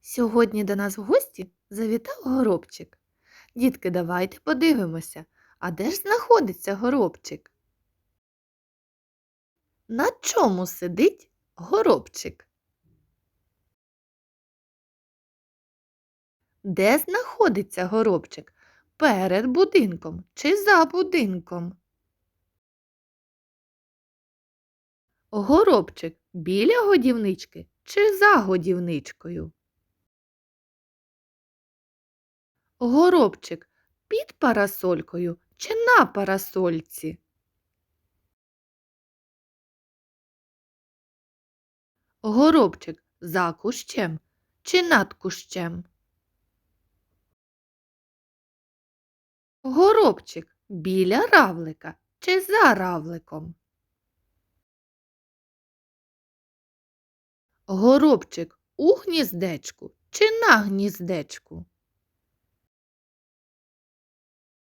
Сьогодні до нас в гості завітав горобчик. Дітки, давайте подивимося, а де ж знаходиться горобчик? На чому сидить горобчик? Де знаходиться горобчик? Перед будинком чи за будинком? Горобчик біля годівнички чи за годівничкою? Горобчик під парасолькою чи на парасольці? Горобчик за кущем чи над кущем? Горобчик біля равлика чи за равликом? Горобчик у гніздечку чи на гніздечку?